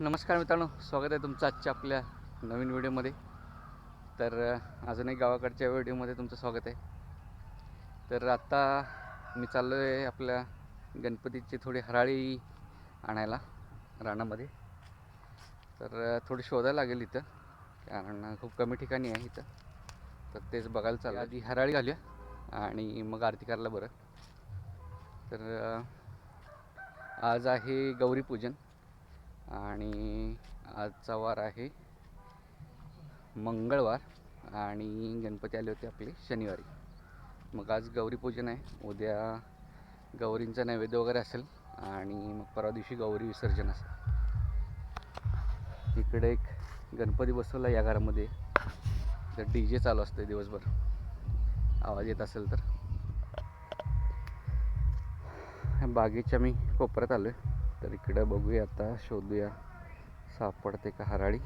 नमस्कार मित्रांनो स्वागत आहे तुमचं आजच्या आपल्या नवीन व्हिडिओमध्ये. तर अजूनही गावाकडच्या व्हिडिओमध्ये तुमचं स्वागत आहे. तर आत्ता मी चाललो आहे आपल्या गणपतीची थोडी हराळी आणायला रानामध्ये. तर थोडी शोधायला लागेल इथं कारण खूप कमी ठिकाणी आहे इथं. तर तेच बघायला चाललं आधी हराळी घालूया आणि मग आरती करायला बरं. तर आज आहे गौरीपूजन. आणि आजचा वार आहे मंगळवार आणि गणपती आले होते आपले शनिवारी. मग आज गौरी पूजन आहे. उद्या गौरींचा नैवेद्य वगैरे असेल आणि मग परवा दिवशी गौरी विसर्जन असेल. इकडे एक गणपती बसवला या घरामध्ये. तर डी जे चालू असते दिवसभर. आवाज येत असेल तर. बागेच्या मी कोपऱ्यात आलो आहे तर इकडं बघूया आता शोधूया. सापडते का हराळी?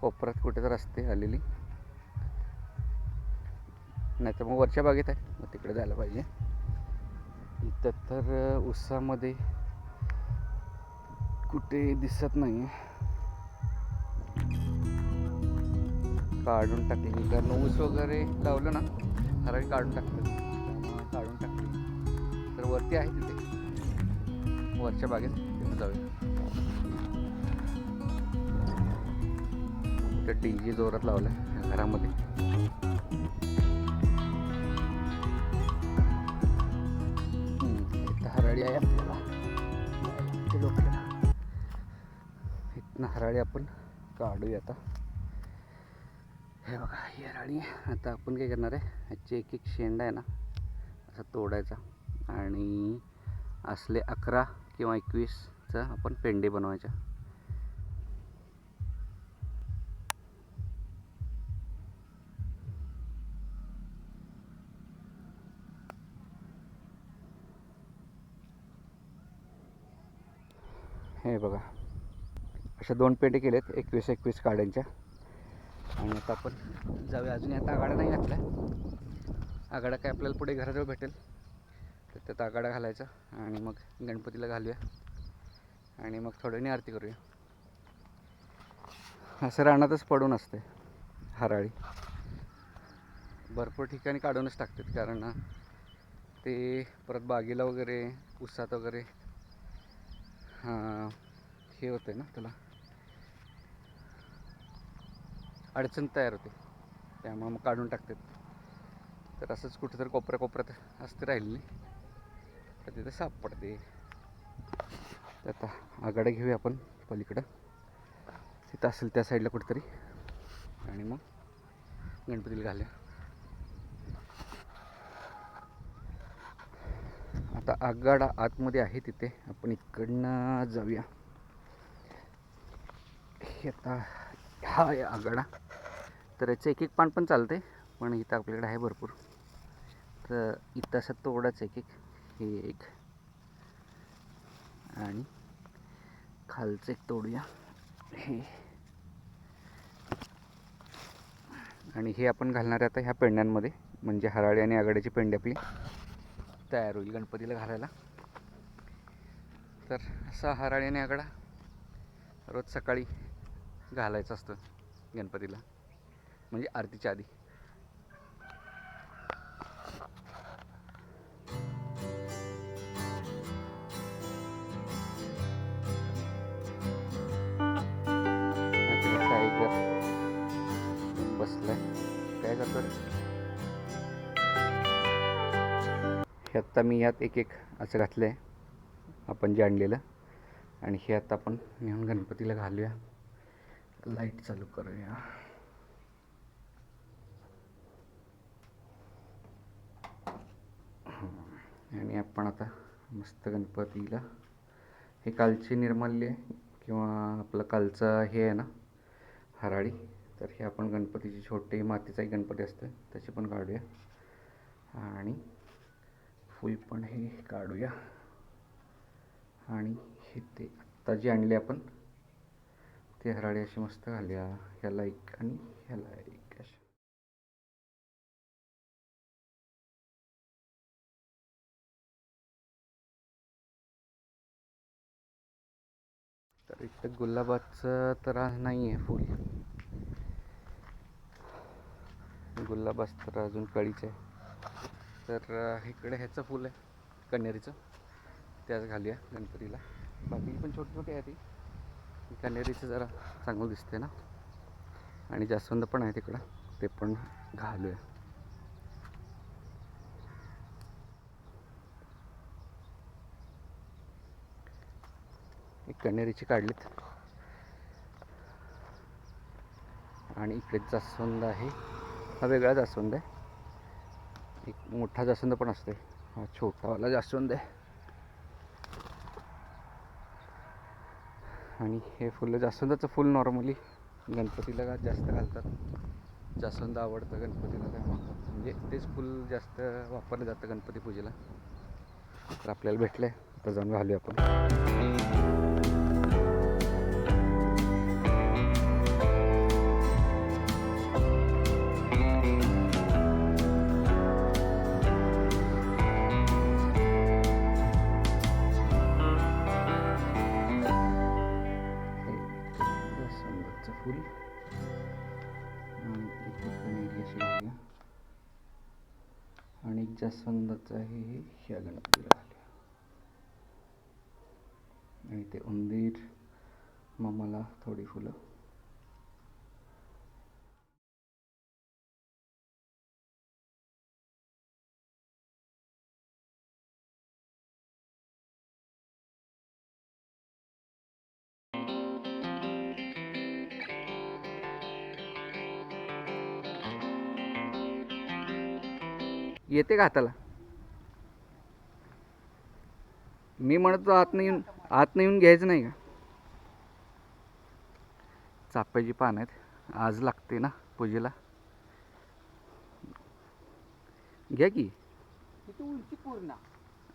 कोपऱ्यात कुठे तर असते आलेली. नाही तर मग वरच्या बागेत आहे. मग तिकडे जायला पाहिजे. इथं तर उसामध्ये कुठे दिसत नाही काढून टाकली. कारण ऊस वगैरे लावलं ना हराळी काढून टाकलं. काढून टाकली. तर वरती आहे तिथे. वरच्या बागेत तिथे जाऊया. तर डी जे जोरात लावलाय घरामध्ये. इथं हराळी आहे आपल्याला. इथनं हराळी आपण काढूया आता. हे बघा ही हराळी आता आपण काय करणार आहे ह्याची एक एक शेंडा आहे ना असा तोडायचा. आणि असले अकरा किंवा एकवीसचा आपण पेंडे बनवायच्या. हे बघा. अशा दोन पेंडे केलेत एकवीस एकवीस काड्यांच्या. आणि आता आपण जाऊया. अजून आता आघाडा नाही घातला आघाडा काय आपल्याला पुढे घराजवळ भेटेल. तर त्यात आगाडा घालायचा आणि मग गणपतीला घालूया. आणि मग थोड्याने आरती करूया. असं रानातच पडून असते हराळी. भरपूर ठिकाणी काढूनच टाकतात कारण ते परत बागेला वगैरे उसात वगैरे हां हे होते ना त्याला अडचण तयार होते. त्यामुळे मग काढून टाकतात. तर असंच कुठेतरी कोपऱ्या कोपऱ्यात असते राहिलेली. तर तिथं सापडते. तर आता आघाडा घेऊया आपण पलीकडं. तिथं असेल त्या साईडला कुठेतरी. आणि मग गणपतीला घालूया. आता आगाडा आतमध्ये आहे तिथे. आपण इकडनं जाऊया. हे आता हा आहे आगाडा तर याचं एक एक पान पण चालते पण इथं आपल्याकडे आहे भरपूर. तर इथं असं तोडाच एक एक हे एक. आणि खालचं एक तोडूया. हे. आणि हे आपण घालणार आता ह्या पेंड्यांमध्ये. म्हणजे हराळी आणि आघाड्याची पेंडी आपली तयार होईल गणपतीला घालायला. तर असा हराळी आणि आघाडा रोज सकाळी घालायचं असतं गणपतीला. म्हणजे आरतीच्या आधी. हे आत्ता मी यात एक एक असं घातलं आहे आपण जे आणलेलं. आणि हे आता आपण नेऊन गणपतीला घालूया. लाइट चालू करूया. आणि आपण आता मस्त गणपतीला हे कालची निर्माल्य किंवा आपलं कालचं हे आहे ना हराळी. तर हे आपण गणपतीचे छोटे मातीचाही गणपती असतं त्याचे पण काढूया. आणि फुल पण हे काढूया. आणि हे ते आत्ता जे आणले आपण ते हराळी अशी मस्त घालूया ह्याला एक आणि ह्याला एक अशा. तर तर इथं गुलाबाचं तर नाही आहे फुल. गुलाबाच तर अजून कळीच आहे. तर इकडे ह्याचं फुल आहे कन्हेरीचं. त्याच घालूया गणपतीला. बाकी पण छोटी छोटी आहे ती कन्हेरीचं जरा चांगलं दिसते ना. आणि जास्वंद पण आहे तिकडं. ते पण घालूया. एक कन्हेरीची काढलीत. आणि इकडे जास्वंद आहे. हा वेगळा जास्वंद आहे. एक मोठा जास्वंद पण असते हा छोटावाला जास्वंद आहे. आणि हे फुलं जास्वंदाचं फुल नॉर्मली गणपतीला गा- जास्त घालतात? जास्वंद आवडतं गणपतीला त्यामुळे म्हणजे तेच फुल जास्त वापरलं जातं गणपती पूजेला. तर आपल्याला भेटलं आहे आता जाऊन घालूया आपण. फुल आणि इथे कणेरी आणि जास्वंदाचं आहे हे ह्या गणपतीला आल्या आणि ते उंदीर मामाला थोडी फुलं. येते का हाताला? मी म्हणतो आत नाही येऊन आत नाही येऊन घ्यायचं नाही का? चाफ्याची पान आहेत. आज लागते ना पूजेला. घ्या की. तिथे उंची पूर्ण.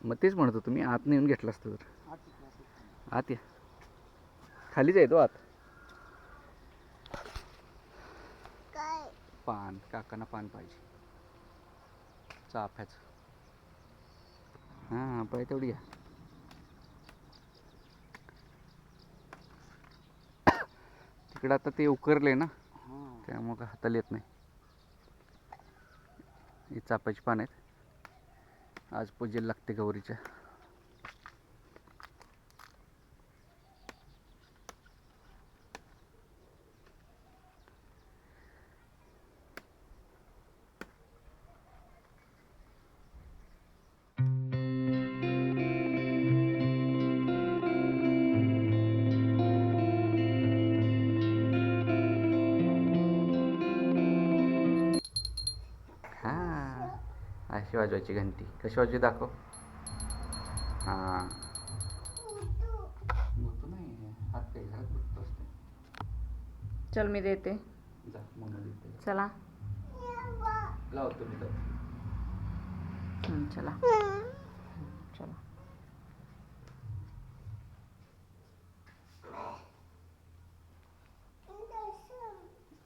मग तेच म्हणतो तुम्ही आत नाही येऊन घेतलं असतं तर. आत या. खालीच आहे तो आत. पान. काकांना पान पाहिजे. चाफ्याचं हां पाहिजे तेवढी घ्या. तिकडं आता ते उकरले ना हां. त्यामुळं काय हाताला येत नाही. ही चाफ्याची पान आहेत. आज पूजेला लागते गौरीच्या. अशी वाजवायची घंटी? कशी वाजवी दाखव. हां. चल मी देते. जा मग देते. चला. लावतो चला. चला.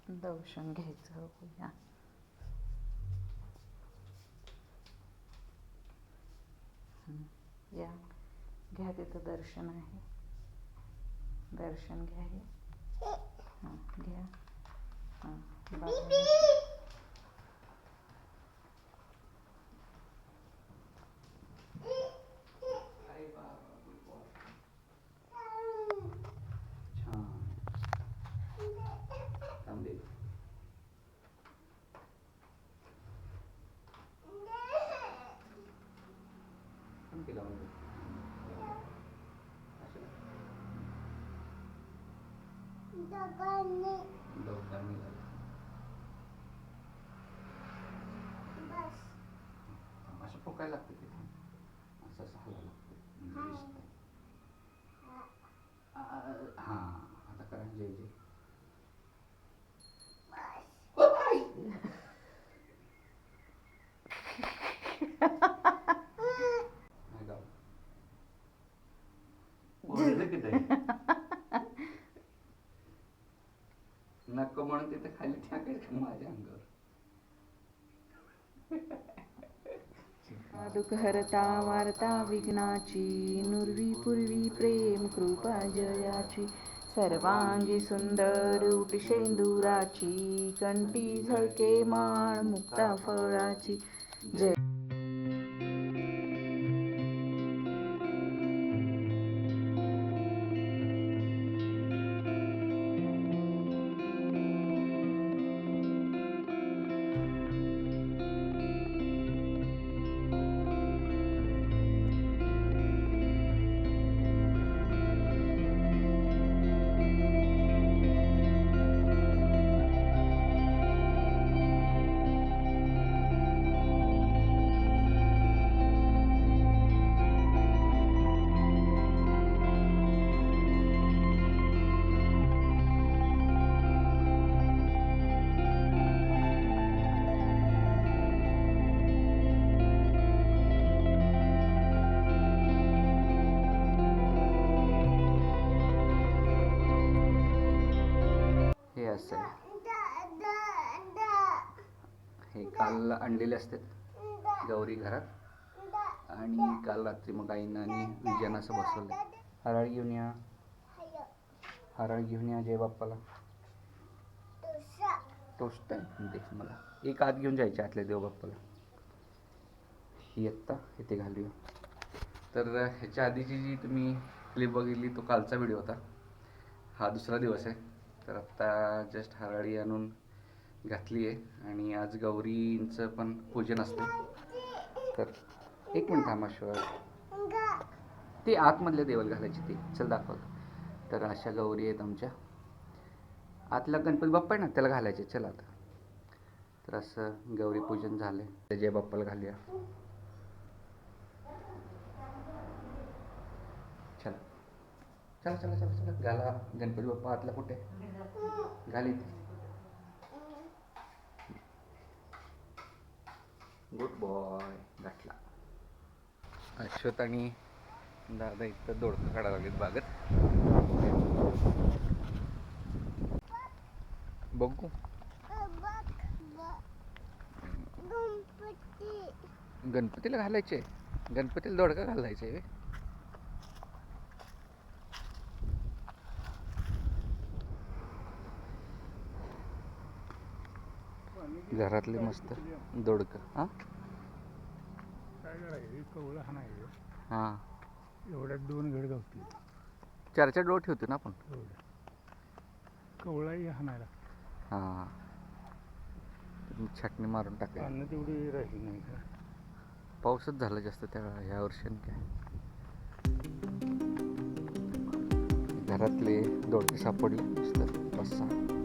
दर्शन घ्यायचं बघूया. या. घ्या तिथं दर्शन आहे. दर्शन घ्या हे. हां घ्या. हां 動画に。動画に。खाली माझ्या अंगावर दुःख हरता वार्ता विघ्नाची नुरवी पूर्वी प्रेम कृपा जयाची सर्वांगी सुंदर उटी शेंदुराची झळके माळ मुक्ता फळाची. जय हे हे काल आणलेले असतात गौरी घरात. आणि काल रात्री मग आईनं आणि विजयानं असं बसवलं. हराळ घेऊन या. हराळ घेऊन या जय बाप्पाला. टोस्ट आहे. मला. एक आत घेऊन जायचे आतल्या देव बाप्पाला. ही आत्ता इथे घालूया. तर ह्याच्या आधीची जी तुम्ही क्लिप बघितली तो कालचा व्हिडिओ होता. हा दुसरा दिवस आहे. तर आत्ता जस्ट हराळी आणून घातली आहे. आणि आज गौरींचं पण पूजन असतं. तर एक मिनिट थांबाश्वर शिवाय. ते आतमधल्या देवल घालायची ती. चल दाखव. तर अशा गौरी आहेत आमच्या. आतला गणपती बाप्पा आहे ना त्याला घालायचे. चल आता. तर असं गौरी पूजन झालं जय बाप्पाला घालूया चला चला चला चला चला. घाला गणपती बाप्पा आतला कुठे? घाली गुड बॉय घातला. अश्वत आणि दादा इथं दोडकं काढायला लागलेत बागत. बघू. गणपतीला घालायचे. गणपतीला दोडका घालायचे. घरातले मस्त दोडकं हां? हां. एवढ्यात दोन घड गावतील. चार चार डोळ ठेवतो ना आपण? कवळाही हाणायला. हां. छाटणी मारून टाका. अन्न तेवढी राहिली नाही का? पाऊसच झाला जास्त त्या ह्या वर्षी काय. घरातले दोडके सापडले मस्त. पाच सहा.